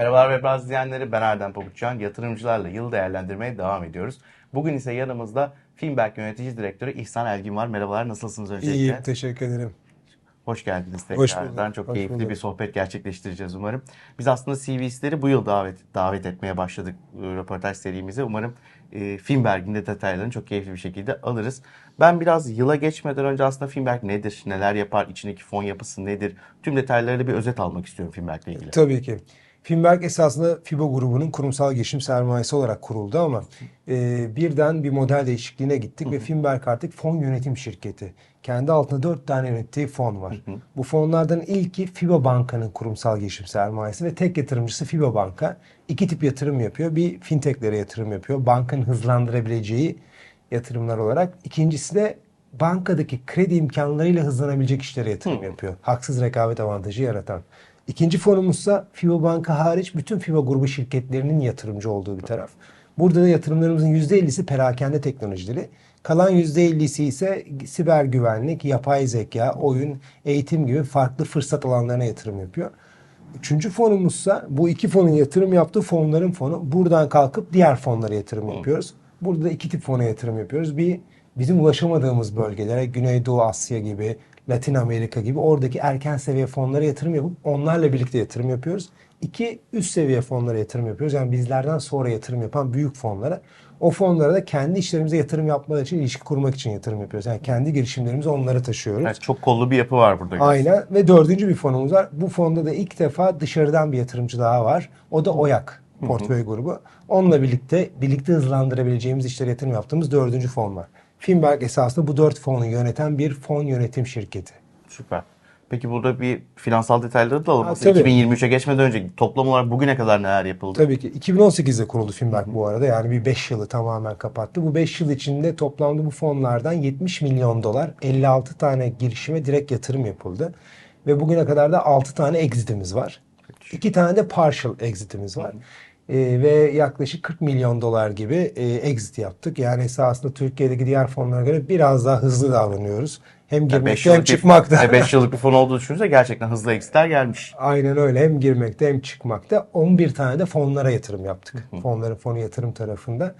Merhabalar ve bazı izleyenleri ben Erdem Pabukcan. Yatırımcılarla yıl değerlendirmeye devam ediyoruz. Bugün ise yanımızda Finberg Yönetici Direktörü İhsan Elgin var. Merhabalar nasılsınız öncelikle? İyiyim, teşekkür ederim. Hoş geldiniz Hoş tekrardan. bulduk, Çok hoş keyifli bulduk. bir sohbet gerçekleştireceğiz umarım. Biz aslında CVS'leri bu yıl davet davet etmeye başladık e, röportaj serimize. Umarım e, Finberg'in de detaylarını çok keyifli bir şekilde alırız. Ben biraz yıla geçmeden önce aslında Finberg nedir, neler yapar, içindeki fon yapısı nedir? Tüm detaylarıyla bir özet almak istiyorum Finberg'le ilgili. Tabii ki. Finberg esasında FIBO grubunun kurumsal girişim sermayesi olarak kuruldu ama e, birden bir model değişikliğine gittik ve Finberg artık fon yönetim şirketi. Kendi altında dört tane yönettiği fon var. Bu fonlardan ilki FIBO Banka'nın kurumsal girişim sermayesi ve tek yatırımcısı FIBO Banka. İki tip yatırım yapıyor. Bir fintechlere yatırım yapıyor. Bankanın hızlandırabileceği yatırımlar olarak. İkincisi de bankadaki kredi imkanlarıyla hızlanabilecek işlere yatırım yapıyor. Haksız rekabet avantajı yaratan. İkinci fonumuzsa FIBO Banka hariç bütün FIBO grubu şirketlerinin yatırımcı olduğu bir taraf. Burada da yatırımlarımızın %50'si perakende teknolojileri. Kalan %50'si ise siber güvenlik, yapay zeka, oyun, eğitim gibi farklı fırsat alanlarına yatırım yapıyor. Üçüncü fonumuzsa bu iki fonun yatırım yaptığı fonların fonu. Buradan kalkıp diğer fonlara yatırım yapıyoruz. Burada da iki tip fona yatırım yapıyoruz. Bir bizim ulaşamadığımız bölgelere Güneydoğu Asya gibi, Latin Amerika gibi oradaki erken seviye fonlara yatırım yapıp onlarla birlikte yatırım yapıyoruz. İki üst seviye fonlara yatırım yapıyoruz. Yani bizlerden sonra yatırım yapan büyük fonlara. O fonlara da kendi işlerimize yatırım yapmaları için ilişki kurmak için yatırım yapıyoruz. Yani kendi girişimlerimizi onlara taşıyoruz. Evet, çok kollu bir yapı var burada. Aynen ve dördüncü bir fonumuz var. Bu fonda da ilk defa dışarıdan bir yatırımcı daha var. O da OYAK portföy grubu. Onunla birlikte birlikte hızlandırabileceğimiz işlere yatırım yaptığımız dördüncü fon var. Finberg esasında bu dört fonu yöneten bir fon yönetim şirketi. Süper. Peki burada bir finansal detayları da alalım. Ha, Aslında tabii. 2023'e geçmeden önce toplam olarak bugüne kadar neler yapıldı? Tabii ki 2018'de kuruldu Finberg bu arada. Yani bir 5 yılı tamamen kapattı. Bu 5 yıl içinde toplamda bu fonlardan 70 milyon dolar 56 tane girişime direkt yatırım yapıldı. Ve bugüne kadar da 6 tane exit'imiz var. 2 tane de partial exit'imiz var. Ee, ve yaklaşık 40 milyon dolar gibi e, exit yaptık. Yani esasında Türkiye'deki diğer fonlara göre biraz daha hızlı davranıyoruz. Hem girmekte hem çıkmakta. 5 yıllık bir fon olduğu düşünürse gerçekten hızlı exitler gelmiş. Aynen öyle. Hem girmekte hem çıkmakta. 11 tane de fonlara yatırım yaptık. Fonların fonu yatırım tarafında.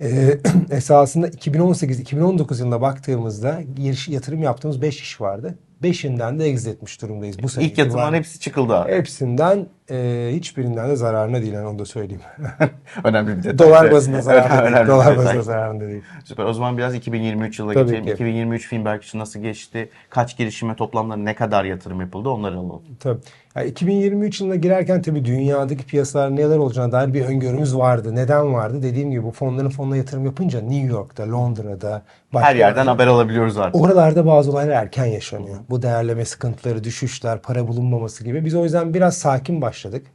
Ee, esasında 2018-2019 yılına baktığımızda giriş yatırım yaptığımız 5 iş vardı. 5'inden de exit etmiş durumdayız bu sene. İlk yatırımların hepsi çıkıldı abi. Hepsinden e, hiçbirinden de zararına değil. Yani onu da söyleyeyim. Önemli bir detay. Dolar bazında zararında değil. Dolar bazında zararında değil. Süper. O zaman biraz 2023 yılına Tabii geçelim. ki. 2023 Finberg için nasıl geçti? Kaç girişime toplamda ne kadar yatırım yapıldı? Onları alalım. Tabii. Yani 2023 yılına girerken tabii dünyadaki piyasalar neler olacağına dair bir öngörümüz vardı. Neden vardı? Dediğim gibi bu fonların fonuna yatırım yapınca New York'ta, Londra'da, başka Her yerden haber alabiliyoruz artık. Oralarda bazı olaylar erken yaşanıyor. Bu değerleme sıkıntıları, düşüşler, para bulunmaması gibi. Biz o yüzden biraz sakin başladık.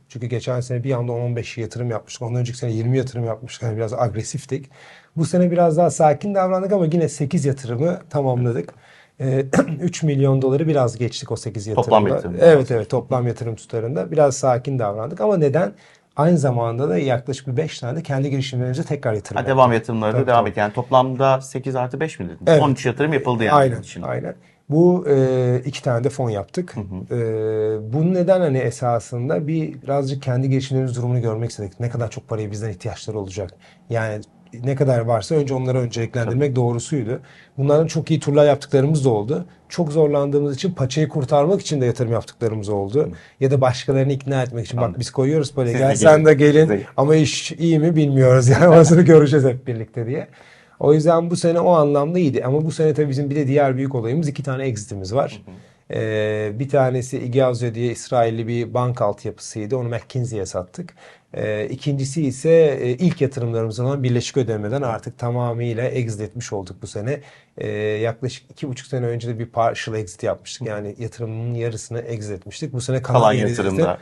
Çünkü geçen sene bir anda 10-15 yatırım yapmıştık. Ondan önceki sene 20 yatırım yapmıştık. Yani biraz agresiftik. Bu sene biraz daha sakin davrandık ama yine 8 yatırımı tamamladık. Ee, 3 milyon doları biraz geçtik o 8 yatırımda. Toplam yatırım. Evet evet toplam yatırım tutarında biraz sakin davrandık ama neden? Aynı zamanda da yaklaşık bir 5 tane de kendi girişimlerimize tekrar yatırım Ha, devam yatırımları da devam et. Yani toplamda 8 artı 5 mi dediniz? Evet. 13 yatırım yapıldı yani. Aynen, için. aynen. Bu e, iki tane de fon yaptık. E, bunun neden hani esasında bir birazcık kendi girişimlerimiz durumunu görmek istedik. Ne kadar çok paraya bizden ihtiyaçları olacak. Yani ne kadar varsa önce onları önceliklendirmek doğrusuydu. Bunların çok iyi turlar yaptıklarımız da oldu. Çok zorlandığımız için paçayı kurtarmak için de yatırım yaptıklarımız oldu. Ya da başkalarını ikna etmek için. Bak biz koyuyoruz Siz de gel sen de gelin. ama iş iyi mi bilmiyoruz. Yani orasını göreceğiz hep birlikte diye. O yüzden bu sene o anlamda iyiydi. Ama bu sene tabii bizim bir de diğer büyük olayımız iki tane exitimiz var. Ee, bir tanesi Igazio diye İsrailli bir bank altyapısıydı. Onu McKinsey'ye sattık. Ee, ikincisi ise e, ilk yatırımlarımız olan Birleşik Ödeme'den artık tamamıyla exit etmiş olduk bu sene. Ee, yaklaşık iki buçuk sene önce de bir partial exit yapmıştık. Yani yatırımın yarısını exit etmiştik. Bu sene kalan, Kalan yatırımda.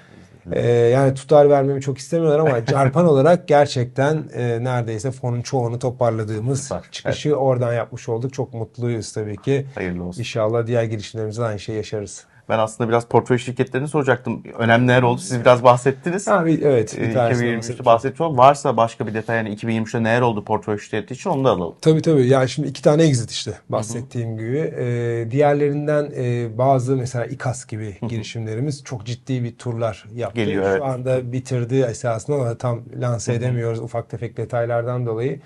Ee, yani tutar vermemi çok istemiyorlar ama carpan olarak gerçekten e, neredeyse fonun çoğunu toparladığımız Süper, çıkışı oradan yapmış olduk. Çok mutluyuz tabii ki. Hayırlı olsun. İnşallah diğer girişimlerimizde de aynı şeyi yaşarız. Ben aslında biraz portföy şirketlerini soracaktım. Önemli neler oldu? Siz biraz bahsettiniz. Ha, bir, evet. Ee, Bir tanesi 2023'te bahsetmiş olduk. Varsa başka bir detay yani 2023'te neler oldu portföy şirketi için onu da alalım. Tabii tabii. Yani şimdi iki tane exit işte bahsettiğim gibi. Ee, diğerlerinden e, bazı mesela İKAS gibi girişimlerimiz çok ciddi bir turlar yaptı. Geliyor, Şu evet. anda bitirdi esasında ama tam lanse edemiyoruz ufak tefek detaylardan dolayı.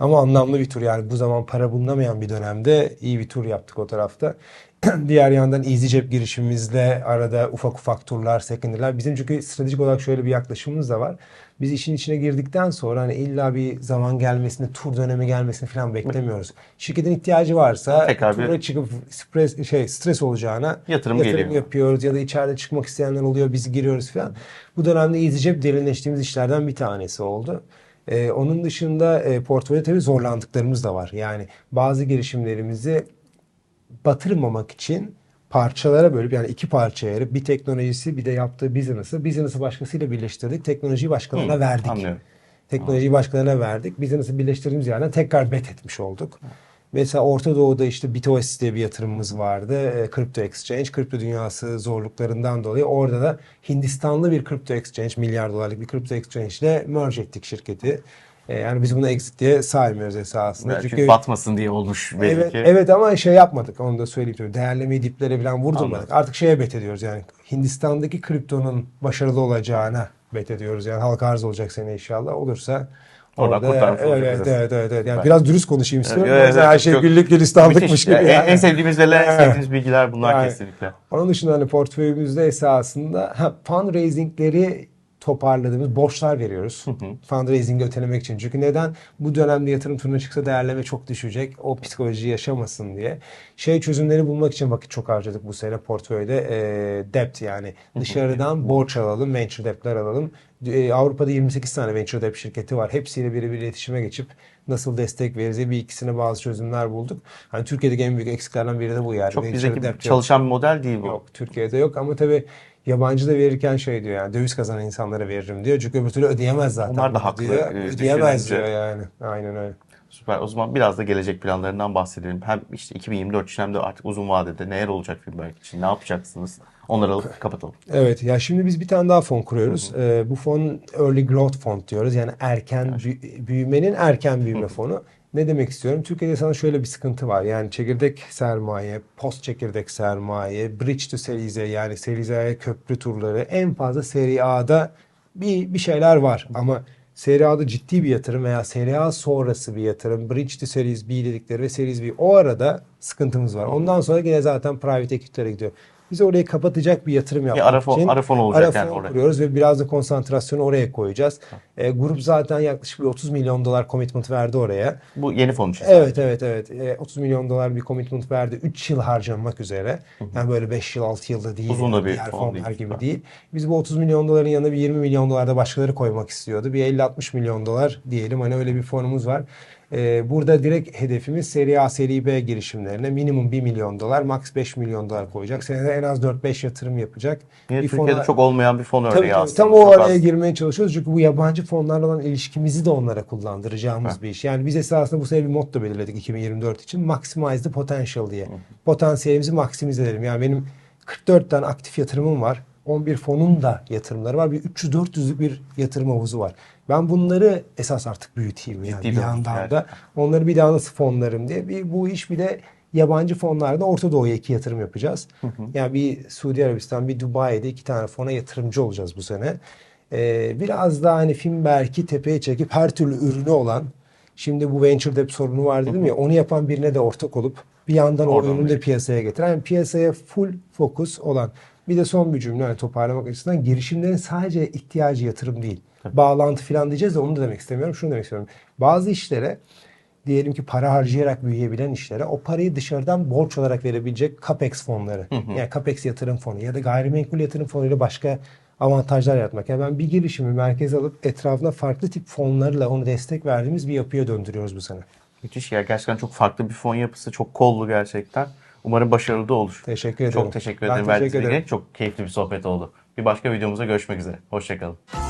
Ama anlamlı bir tur yani bu zaman para bulunamayan bir dönemde iyi bir tur yaptık o tarafta. Diğer yandan EasyCep girişimimizle arada ufak ufak turlar, secondary'ler. Bizim çünkü stratejik olarak şöyle bir yaklaşımımız da var. Biz işin içine girdikten sonra hani illa bir zaman gelmesini, tur dönemi gelmesini falan beklemiyoruz. Şirketin ihtiyacı varsa Tekrar bir- tura çıkıp stres, şey, stres olacağına Yatırım geliyor. yapıyoruz ya da içeride çıkmak isteyenler oluyor biz giriyoruz falan. Bu dönemde EasyCep derinleştiğimiz işlerden bir tanesi oldu. Ee, onun dışında e, portföyde tabii zorlandıklarımız da var. Yani bazı girişimlerimizi batırmamak için parçalara bölüp yani iki parçaya ayırıp bir teknolojisi bir de yaptığı business'ı business'ı başkasıyla birleştirdik. Teknolojiyi başkalarına Hı, verdik. anlıyorum. Teknolojiyi başkalarına verdik. Business'ı birleştirdiğimiz yerden tekrar bet etmiş olduk. Mesela Orta Doğu'da işte BitOS diye bir yatırımımız vardı. E, Crypto Exchange, kripto dünyası zorluklarından dolayı orada da Hindistanlı bir kripto exchange, milyar dolarlık bir kripto exchange ile merge ettik şirketi. E, yani biz bunu exit diye saymıyoruz esasında. Yani çünkü, batmasın diye olmuş belki Evet, evet ama şey yapmadık onu da söyleyeyim. tabii. Değerlemeyi diplere falan vurdurmadık. Anladım. Artık şeye bet ediyoruz yani. Hindistan'daki kriptonun başarılı olacağına bet ediyoruz. Yani halka arz olacak sene inşallah. Olursa Oradan kurtarmış evet, olacak evet, evet, evet. Yani Ben- biraz dürüst konuşayım istiyorum. Evet, evet, her şey çok- güllük gülistanlıkmış gibi. En- yani. En sevdiğimiz ve en Evet. sevdiğimiz bilgiler bunlar Yani. kesinlikle. Onun dışında hani portföyümüzde esasında ha, fundraisingleri toparladığımız borçlar veriyoruz. Fundraising'i ötelemek için. Çünkü neden? Bu dönemde yatırım turuna çıksa değerleme çok düşecek. O psikolojiyi yaşamasın diye. Şey çözümleri bulmak için vakit çok harcadık bu sene portföyde. E, debt yani. Dışarıdan borç alalım, venture debt'ler alalım. E, Avrupa'da 28 tane venture debt şirketi var. Hepsiyle birebir iletişime geçip nasıl destek veririz diye bir ikisine bazı çözümler bulduk. Hani Türkiye'deki en büyük eksiklerden biri de bu yani. Çok Venture bizdeki çalışan bir model değil bu. Yok Türkiye'de yok ama tabii yabancı da verirken şey diyor yani döviz kazanan insanlara veririm diyor. Çünkü öbür türlü ödeyemez zaten. Onlar da haklı, Diyor. e, Ödeyemez düşününce. diyor yani. Aynen öyle. Süper. O zaman biraz da gelecek planlarından bahsedelim. Hem işte 2024 için hem de artık uzun vadede neler olacak Filmberg için? Ne yapacaksınız? Onları alıp kapatalım. Evet ya şimdi biz bir tane daha fon kuruyoruz. Ee, bu fon Early Growth Fund diyoruz. Yani erken büy- büyümenin erken büyüme fonu. Ne demek istiyorum? Türkiye'de sana şöyle bir sıkıntı var. Yani çekirdek sermaye, post çekirdek sermaye, bridge to A yani A'ya köprü turları en fazla seri A'da bir, bir şeyler var. Ama Seri A'da ciddi bir yatırım veya Seri A sonrası bir yatırım, Bridge to Series B dedikleri ve Series B o arada sıkıntımız var. Ondan sonra yine zaten private equity'lere gidiyor. Biz orayı kapatacak bir yatırım yapmak ara fon- için ara fon olacak ara yani oraya. kuruyoruz ve biraz da konsantrasyonu oraya koyacağız. E, grup zaten yaklaşık bir 30 milyon dolar commitment verdi oraya. Bu yeni fon için. Evet evet evet. E, 30 milyon dolar bir commitment verdi. 3 yıl harcanmak üzere. Yani böyle 5 yıl 6 yılda değil. Uzun da bir Diğer fon değil. gibi değil. Biz bu 30 milyon doların yanına bir 20 milyon dolar da başkaları koymak istiyordu. Bir 50-60 milyon dolar diyelim. Hani öyle bir fonumuz var. E, burada direkt hedefimiz seri A, seri B girişimlerine minimum 1 milyon dolar, max 5 milyon dolar koyacak. Senede en az 4-5 yatırım yapacak. Yine Bir Türkiye'de fona- çok olmayan bir fon örneği Tabii, tabii. aslında. Tam o Çok araya az. girmeye çalışıyoruz. Çünkü bu yabancı fonlarla olan ilişkimizi de onlara kullandıracağımız bir iş. Yani biz esasında bu sene bir motto belirledik 2024 için. Maximize the potential diye. Potansiyelimizi maksimize edelim. Yani benim 44 tane aktif yatırımım var. 11 fonun da yatırımları var. Bir 300-400'lük bir yatırım havuzu var. Ben bunları esas artık büyüteyim yani Ciddi bir yandan yani. da. Onları bir daha nasıl fonlarım diye. Bir, bu iş bir de yabancı fonlarda Orta Doğu'ya iki yatırım yapacağız. Yani bir Suudi Arabistan, bir Dubai'de iki tane fona yatırımcı olacağız bu sene. Ee, biraz daha hani Finberg'i tepeye çekip her türlü ürünü olan Şimdi bu venture debt sorunu var dedim ya onu yapan birine de ortak olup bir yandan o Oradan ürünü de piyasaya getiren yani piyasaya full fokus olan bir de son bir cümle hani toparlamak açısından girişimlerin sadece ihtiyacı yatırım değil. Bağlantı falan diyeceğiz de onu da demek istemiyorum. Şunu demek istiyorum. Bazı işlere diyelim ki para harcayarak büyüyebilen işlere o parayı dışarıdan borç olarak verebilecek CAPEX fonları. Yani CAPEX yatırım fonu ya da gayrimenkul yatırım fonuyla başka avantajlar yaratmak. Yani ben bir girişimi merkeze alıp etrafına farklı tip fonlarla onu destek verdiğimiz bir yapıya döndürüyoruz bu sene. Müthiş ya. Gerçekten çok farklı bir fon yapısı. Çok kollu gerçekten. Umarım başarılı da olur. Teşekkür ederim. Çok teşekkür Ben ederim. teşekkür verdiğiniz ederim. Çok keyifli bir sohbet oldu. Bir başka videomuzda görüşmek üzere. Hoşçakalın.